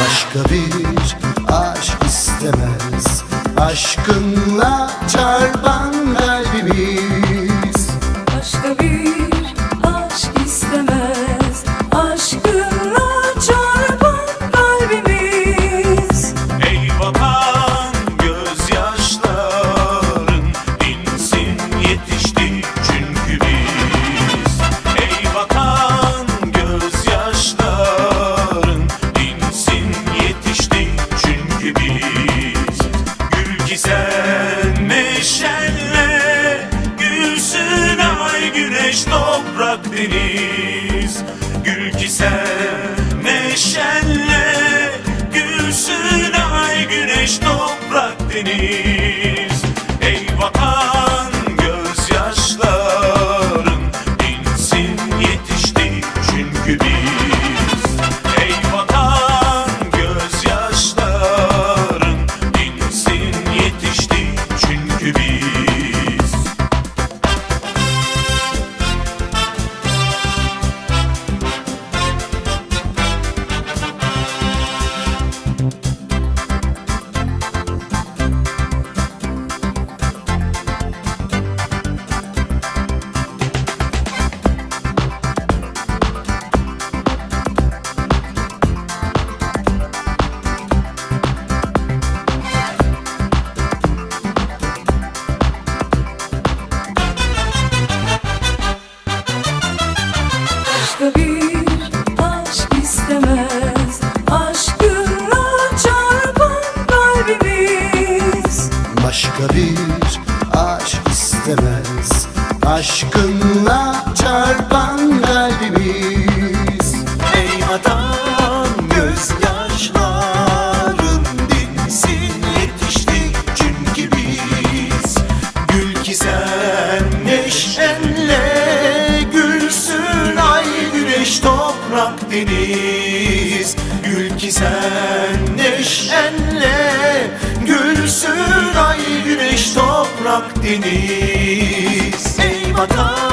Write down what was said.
Başka bir aşk istemez. Aşkınla çarpan toprak deniz Gül ki sen neşenle Başka bir aşk istemez. Aşkınla çarpan kalbimiz. Başka bir aşk istemez. Aşkınla toprak deniz Gül ki sen neşenle gülsün ay güneş toprak deniz. Ey vatan